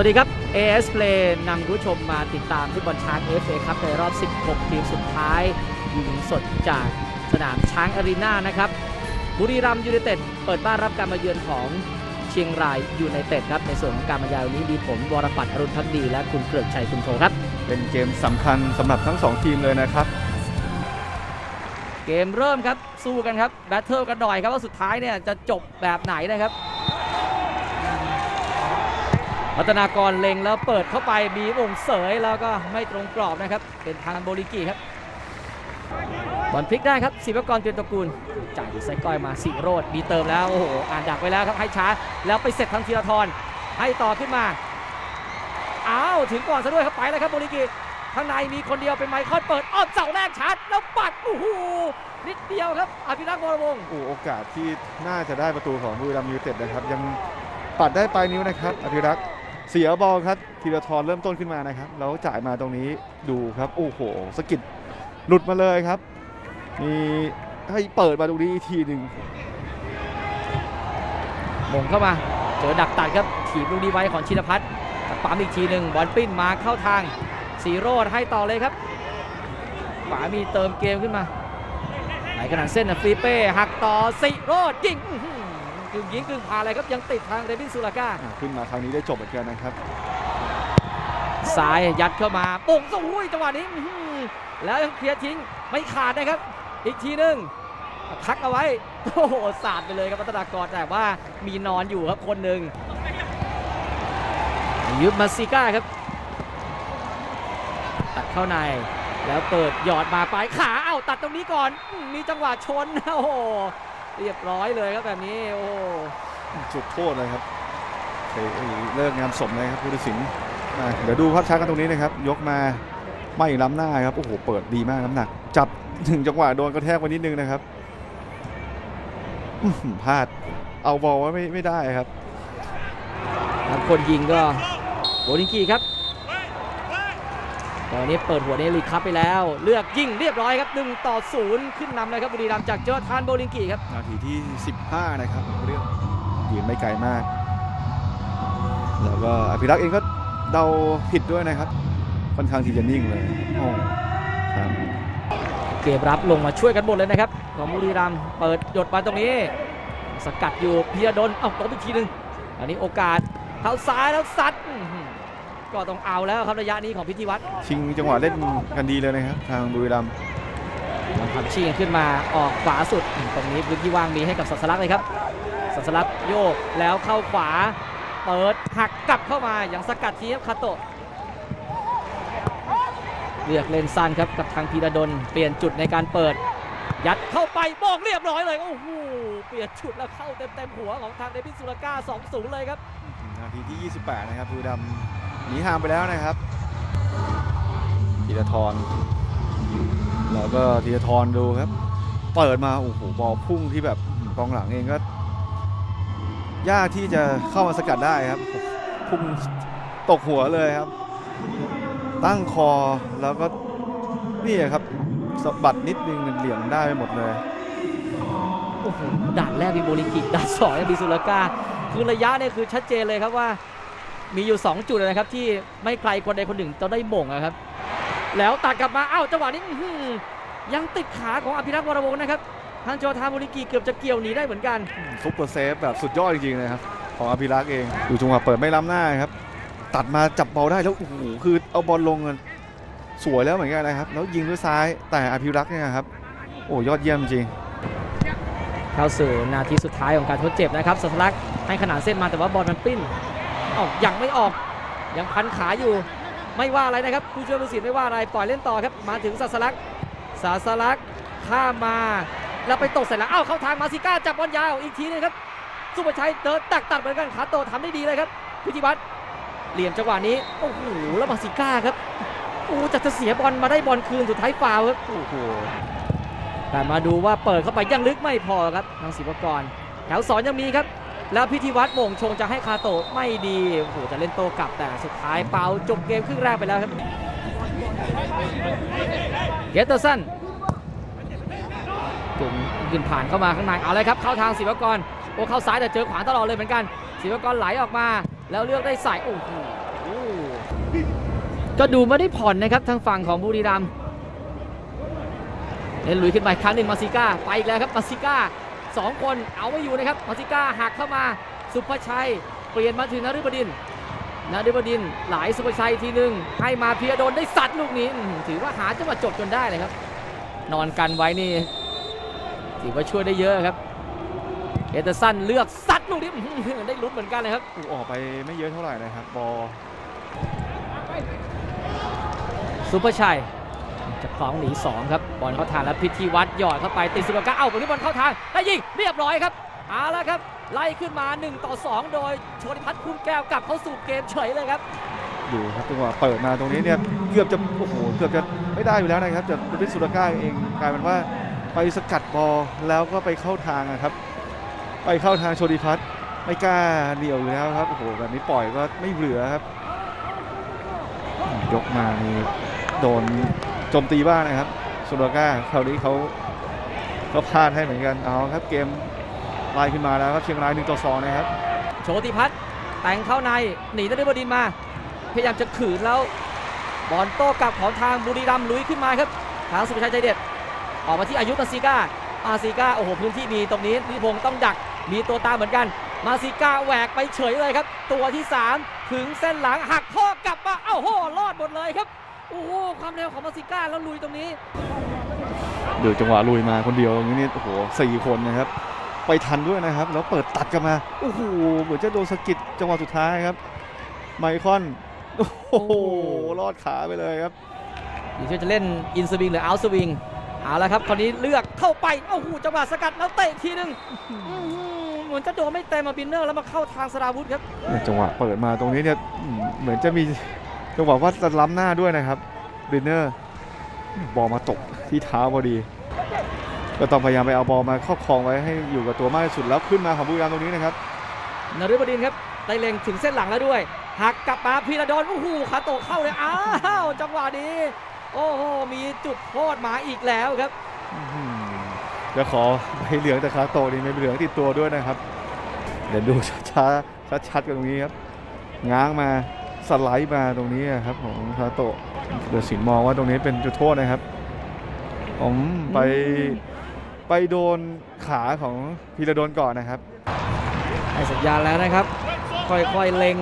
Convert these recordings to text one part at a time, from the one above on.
วัสดีครับ AS Play นำคุณผู้ชมมาติดตามฟุตบอลช้าง FA ครับในรอบ 16 ทีมสุดท้ายยิงสดจากสนามช้างอารีนานะครับ บุรีรัมย์ยูไนเต็ดเปิดบ้านรับการมาเยือนของเชียงรายยูไนเต็ดครับ ในส่วนของการบรรยายวันนี้มีผมวรปัตรอรุณพักดี และคุณเกลือกชัยคุณโทครับ เป็นเกมสำคัญสำหรับทั้งสองทีมเลยนะครับ เกมเริ่มครับสู้กันครับแบทเทิลกันหน่อยครับว่าสุดท้ายเนี่ยจะจบแบบไหนนะครับ พัฒนากรเล็งแล้วเปิดเข้าไปมีวงเสยแล้วก็ไม่ตรงกรอบนะครับ เป็นทางโบลิกีครับบอลพลิกได้ครับศิวกรเตียนตระกูลจ่ายดีไซก้อยมาสิโรดมีเติมแล้วโอ้โหอ่านดักไว้แล้วครับให้ช้าแล้วไปเสร็จทางธีรทรให้ต่อขึ้นมาอ้าวถึงก่อนซะด้วยครับไปแล้วครับโบลิกีข้างในมีคนเดียวเป็นไมเคิลเปิดอ้อมเสาแรกชาร์จแล้วปัดโอ้โหนิดเดียวครับอภิรักษ์วรวงศ์โอ้โอกาสที่น่าจะได้ประตูของบุรีรัมย์ยูไนเต็ดนะครับ ยังปัดได้ปลายนิ้วนะครับอภิรักษ์ เสียบอลครับธีรทรเริ่มต้นขึ้นมานะครับแล้วจ่ายมาตรงนี้ดูครับโอ้โหสกิดหลุดมาเลยครับมีให้เปิดมาตรงนี้อีกทีหนึ่งมงเข้ามาเจอดักตัดครับถีบลูกนี้ไว้ของชินพัฒน์ปั๊มอีกทีหนึ่งบอลปิ้นมาเข้าทางสีโรดให้ต่อเลยครับฝามีเติมเกมขึ้นมาไหลขนาดเส้นนะฟรีเป้หักต่อสีโรดยิง กึ่งยิงกึ่งพาเลยครับยังติดทางเดวินซูลาก้าอะขึ้นมาครั้งนี้ได้จบเหมือนกันนะครับซ้ายยัดเข้ามาโป่งสู้ยจังหวะนี้อื้อหือแล้วยังเคลียร์ทิ้งไม่ขาดนะครับ อีกทีหนึ่งทักเอาไว้โอ้โหสาดไปเลยครับพัฒนากรแต่ว่ามีนอนอยู่ครับคนหนึ่งยุบมาซิก้าครับ ตัดเข้าในแล้วเปิดหยอดมาปลายขาเอ้าตัดตรงนี้ก่อนอืมมีจังหวะชนโอ้โห เรียบร้อยเลยครับแบบนี้โอ้โหจุดโทษเลยครับเฮ้ยเลิกงานสมเลยครับผู้ตัดสินอะเดี๋ยวดูภาพช้ากันตรงนี้นะครับ ยกมาไม่ล้ำหน้าครับโอ้โหเปิดดีมากน้ำหนัก จับถึงจังหวะโดนกระแทกไปนิดนึงนะครับอื้อหือพลาดเอาบอลไว้ไม่ไม่ได้ครับแล้วคนยิงก็โบลิงกีครับ ตอนนี้เปิดหัวในลีกครับไปแล้ว เลือกยิงเรียบร้อยครับ1ต่อ 0 ขึ้นนำเลยครับบุรีรัมย์จากเจอร์ทานโบลิงกีครับ นาทีที่ 15 นะครับเรื่องยืนไม่ไกลมาก แล้วก็อภิรักษ์เองก็เดาผิดด้วยนะครับค่อนข้างที่จะนิ่งเลยโอ้ครับเกมรับลงมาช่วยกันหมดเลยนะครับ ของบุรีรัมย์เปิดหยดมาตรงนี้ สกัดอยู่พียดลเอ้าตบอีกทีหนึงอันนี้โอกาสเท้าซ้ายแล้วซัดอื้อหือ ก็ต้องเอาแล้วครับระยะนี้ของพิธีวัตรชิงจังหวะเล่นกันดีเลยนะครับ ทางบุรีรัมย์ทำชิงขึ้นมาออกขวาสุดตรงนี้พื้นที่ว่างมีให้กับสัสลักเลยครับสัสลักโยกแล้วเข้าขวาเปิดหักกลับเข้ามาอย่างสกัดทีครับคาโตะเลือกเล่นสั้นครับกับทางพีระดลเปลี่ยนจุดในการเปิด ยัดเข้าไปบอกเรียบร้อยเลยโอ้โหเปลี่ยนจุดแล้วเข้าเต็มเต็มๆหัวของทางเดวิดสุลก้า2-0เลยครับนาทีที่ 28 นะครับบุรีรัมย์ หนีห่างไปแล้วนะครับธีรทรแล้วก็ธีรทรดูครับ เปิดมาโอ้โหบอลพุ่งที่แบบกองหลังเองก็ยากที่จะเข้ามาสกัดได้ครับ พุ่งตกหัวเลยครับ ตั้งคอแล้วก็นี่ครับสะบัดนิดนึงเหลี่ยมได้ไปหมดเลยโอ้โหด่านแรกมีโบลิกิด่านสองมีสุลกาคือระยะเนี่ยคือชัดเจนเลยครับว่า มีอยู่ 2 จุดนะครับที่ไม่ไกลคนใดคนหนึ่งจะได้หม่งอะครับ แล้วตัดกลับมาอ้าวจังหวะนี้อื้อหือยังติดขาของอภิรักษ์วรวงศ์นะครับทางโจทาโบลิงกีเกือบจะเกี่ยวหนีได้เหมือนกันซุปเปอร์เซฟแบบสุดยอดจริงๆนะครับของอภิรักษ์เองดูจังหวะเปิดไม่ล้ำหน้าครับ ตัดมาจับบอลได้แล้วโอ้โหคือเอาบอลลงอะสวยแล้วเหมือนกันนะครับ แล้วยิงด้วยซ้ายแต่อภิรักษ์เนี่ยครับโอ้ยอดเยี่ยมจริงเข้าสู่นาทีสุดท้ายของการทดเจ็บนะครับสัสลักให้ขนานเส้นมาแต่ว่าบอลมันปิ้น ออกยังไม่ออก ยังพันขาอยู่ ไม่ว่าอะไรนะครับผู้ช่วยผู้สินไม่ว่าอะไรปล่อยเล่นต่อครับ มาถึงสัสลักสัสลักข้ามมาแล้วไปตกใส่หลังอ้าวเข้าทางมาซิก้าจับบอลยาวอีกทีนึงครับสุภชัยเดินตักตัดเหมือนกันขาโตทำได้ดีเลยครับพิธีวัตรเหลี่ยมจังหวะนี้โอ้โหแล้วมาซิก้าครับโอ้จะจะเสียบอลมาได้บอลคืนสุดท้ายฟาวครับโอ้โหแต่มาดูว่าเปิดเข้าไปยังลึกไม่พอครับทางศิวกร แถวสอนยังมีครับ แล้วพิธีวัตรโมงชงจะให้คาโตะไม่ดีโอ้โหจะเล่นโตกลับแต่สุดท้ายเปาจบเกมครึ่งแรกไปแล้วครับเกตเตอร์สันจุ่มขึ้นผ่านเข้ามาข้างในเอาเลยครับเข้าทางศิวกรโอ้เข้าซ้ายแต่เจอขวางตลอดเลยเหมือนกันศิวกรไหลออกมา แล้วเลือกได้ใส่โอ้โหก็ดูไม่ได้ผ่อนนะครับทางฝั่งของบุรีรัมย์เล่นลุยขึ้นมาอีกครั้งหนึ่งมาซิก้าไปอีกแล้วครับมาซิก้า สองคนเอาไม่อยู่นะครับมาซิก้าหักเข้ามาสุภชัย เปลี่ยนมาถึงนฤบดินทร์นฤบดินทร์ไหลสุภชัยทีหนึ่งให้มาเพียโดนได้สัตว์ลูกนี้อื้อหือถือว่าหาจังหวะจบจนได้เลยครับ นอนกันไว้นี่ถือว่าช่วยได้เยอะครับเอเดอร์สันเลือกซัดลูกนี้อื้อหือได้ลุ้นเหมือนกันเลยครับออกไปไม่เยอะเท่าไหร่นะครับบอลซุปเปอร์ชัย จะคล้องหนีสองครับบอลเข้าทางแล้วพิธีวัดหยอดเข้าไปติดสุดก้าเอ้าวันนี้บอลเข้าทางได้ยิงเรียบร้อยครับเอาละครับ ไล่ขึ้นมา 1 ต่อ 2 โดยโชติพัฒน์คุณแก้วกลับเข้าสู่เกมเฉยเลยครับอยู่ครับจังหวะเปิดมาตรงนี้เนี่ยเกือบจะโอ้โหเกือบจะไม่ได้อยู่แล้วนะครับแต่เป็นสุรก้าเองกลายเป็นว่าไปสกัดบอลแล้วก็ไปเข้าทางนะครับ ไปเข้าทางโชติพัฒน์ไม่กล้าเหนียวอยู่แล้วครับโอ้โหแบบนี้ปล่อยก็ไม่เหลือครับ ยกมานี่โดน จมตีบ้างนะครับสุรก้าคราวนี้เขาเขาพลาดให้เหมือนกันเอาครับเกมไล่ขึ้นมาแล้วครับเชียงราย1ต่อ2นะครับโชติพัฒน์แต่งเข้าในหนีนฤบดินมา พยายามจะขืนแล้วบอลโต้กลับของทางบุรีรัมย์ลุยขึ้นมาครับ ทางสุภชัยใจเด็ด ออกมาที่อายุมาซิก้ามาซิก้าโอ้โหพื้นที่มีตรงนี้นิติพงศ์ต้องดักมีตัวตามเหมือนกัน มาซิก้าแหวกไปเฉยเลยครับ ตัวที่ 3 ถึงเส้นหลังหักข้อกลับมาเอ้าโหรอดหมดเลยครับ โอ้โหความเร็วของมาซิก้าแล้วลุยตรงนี้ดูจังหวะลุยมาคนเดียวอย่างนี้นี่โอ้โหสี่คนนะครับ ไปทันด้วยนะครับ แล้วเปิดตัดกันมาโอ้โหเหมือนจะโดนสะกิดจังหวะสุดท้ายครับ ไมคอนโอ้โหรอดขาไปเลยครับอยู่ที่จะเล่นอินสวิงหรือเอาสวิงเอาละครับคราวนี้เลือกเข้าไปเอ้าหูจังหวะสกัดแล้วเตะทีหนึงอื้อหือเหมือนจะโดนไม่เต็มมาบินเนอร์แล้วมาเข้าทางสราวุธครับจังหวะเปิดมาตรงนี้เนี่ยอืมเหมือนจะมี จังหวะว่าจะล้ำหน้าด้วยนะครับบินเนอร์บอลมาตกที่เท้าพอดี ก็ต้องพยายามไปเอาบอลมาครอบครองไว้ให้อยู่กับตัวมากที่สุดแล้วขึ้นมาของบุรีรัมย์ตรงนี้นะครับนฤบดินครับไตเล็งถึงเส้นหลังแล้วด้วยหักกลับมาพีระดอนโอ้โหขาโตะเข้าเลยอ้าวจังหวะนี้ โอ้โหมีจุดโทษมาอีกแล้วครับอื้อหือจะขอใบเหลืองแต่คาโตะนี่ไม่เหลืองติดตัวด้วยนะครับ เดี๋ยวดูช้าๆชัดๆกันตรงนี้ครับง้างมา สไลด์มาตรงนี้ครับของคาโตะเดือดสินมองว่าตรงนี้เป็นจุดโทษนะครับผมไปไปโดนขาของพีระดนก่อนนะครับให้สัญญาณแล้วนะครับ ค่อยๆเล็ง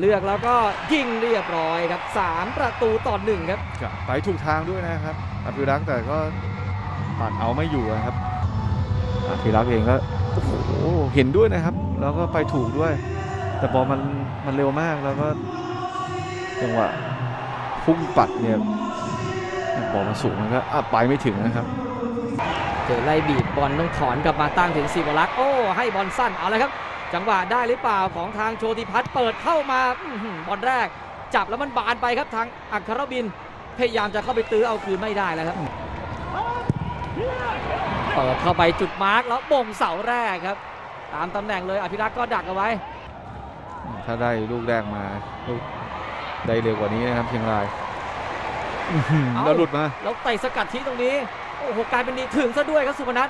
เลือกแล้วก็ยิงเรียบร้อยครับ 3 ประตูต่อหนึ่งครับ ไปถูกทางด้วยนะครับอภิรักษ์แต่ก็ปัดเอาไม่อยู่นะครับอภิรักษ์เองก็โอ้โหเห็นด้วยนะครับ แล้วก็ไปถูกด้วย แต่บอลมันมันเร็วมากแล้วก็จังหวะพุ่งปัดเนี่ยบอลมันสูงมันก็อะไปไม่ถึงนะครับ เจอไล่บีบบอลต้องถอนกลับมาตั้งถึงสีวรักษ์โอ้ให้บอลสั้นเอาเลยครับ จังหวะได้หรือเปล่าของทางโชติพัฒน์เปิดเข้ามาอบอลแรก จับแล้วมันบานไปครับทางอัครบิน พยายามจะเข้าไปตื้อเอาคืนไม่ได้แล้วครับเปิดเข้าไปจุดมาร์กแล้วบ่งเสาแรกครับ ตามตำแหน่งเลยอภิรักษ์ก็ดักเอาไว้ ถ้าได้ลูกแรกมาลูกได้เร็วกว่านี้นะครับเชียงรายอื้อหือเอ้าแล้วหลุดมาแล้วเตะสกัดที่ตรงนี้โอ้โหกลายเป็นดีถึงซะด้วยครับสุพนัท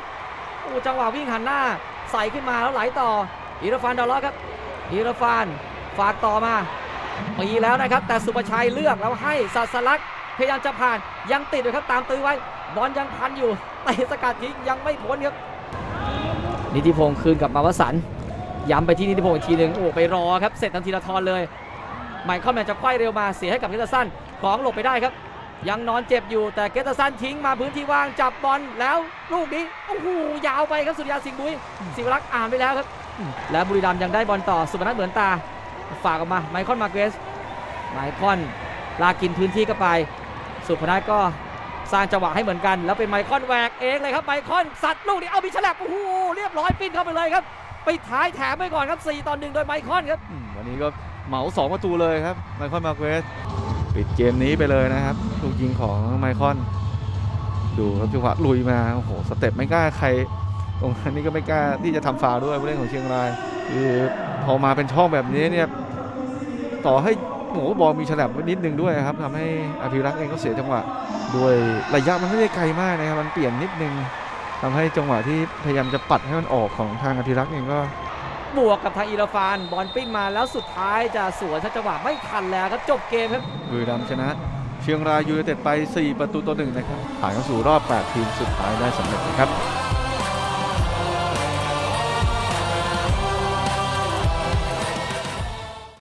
โอ้จังหวะวิ่งหันหน้า ใส่ขึ้นมาแล้วไหลต่ออีรฟานดอลล็อกครับอีรฟานฝากต่อมามีแล้วนะครับ แต่สุประชัยเลือกแล้วให้สัสลักษณ์พยายามจะผ่านยังติดอยู่ครับตามตื้อไว้บอลยังพันอยู่เตะสกัดทิ้งยังไม่พ้นครับนิติพงศ์คืนกลับมาวสันต์ ย้ำไปที่นิติพงศ์อีกทีหนึ่งโอ้ไปรอครับ เสร็จทันทีละทอนเลยไมเคิลแมนจะไขว้เร็วมาเสียให้กับเกตสันของหลบไปได้ครับ ยังนอนเจ็บอยู่แต่เกตสันทิ้งมาพื้นที่ว่างจับบอลแล้วลูกนี้โอ้โหยาวไปครับสุริยาสิงห์บุยศิวรักษ์อ่านไปแล้วครับ และบุรีรัมย์ยังได้บอลต่อสุพนัทเหมือนตา ฝากออกมาไมเคิลมาเกสไมเคิลลากินพื้นที่เข้าไป สุพนัทก็สร้างจังหวะให้เหมือนกัน แล้วเป็นไมเคิลแหวกเองเลยครับไมเคิลสัตว์ลูกนี้เอามีฉลับโอ้โหเรียบร้อยปิ้นเข้าไปเลยครับ ไปท้ายแถมไปก่อนครับ 4 ต่อ 1 โดยไมเคิลครับ อืมวันนี้ก็เหมาสองประตูเลยครับ ไมคอนมาเกสปิดเกมนี้ไปเลยนะครับลูกยิงของไมคอน ดูครับจังหวะลุยมาโอ้โหสเต็ปไม่กล้าใคร ตรงนี้ก็ไม่กล้าที่จะทำฟาวล์ด้วยผู้เล่นของเชียงรายคือพอมาเป็นช่องแบบนี้เนี่ยต่อให้โอ้โหบอลมีฉลับนิดนึงด้วยครับทำให้อภิรักษ์เองก็เสียจังหวะด้วยระยะมันไม่ได้ไกลมากนะครับมันเปลี่ยนนิดนึง ทำให้จังหวะที่พยายามจะปัดให้มันออกของทางอภิรักษ์เองก็บวกกับทางอีราฟานบอลปิ้งมาแล้วสุดท้ายจะสวนชักจังหวะไม่ทันแล้วครับจบเกมครับบุรีรัมย์ชนะ เชียงรายยูไนเต็ดไป 4 ประตูต่อหนึ่งนะครับผ่านเข้าสู่รอบ 8 ทีมสุดท้ายได้สำเร็จนะครับ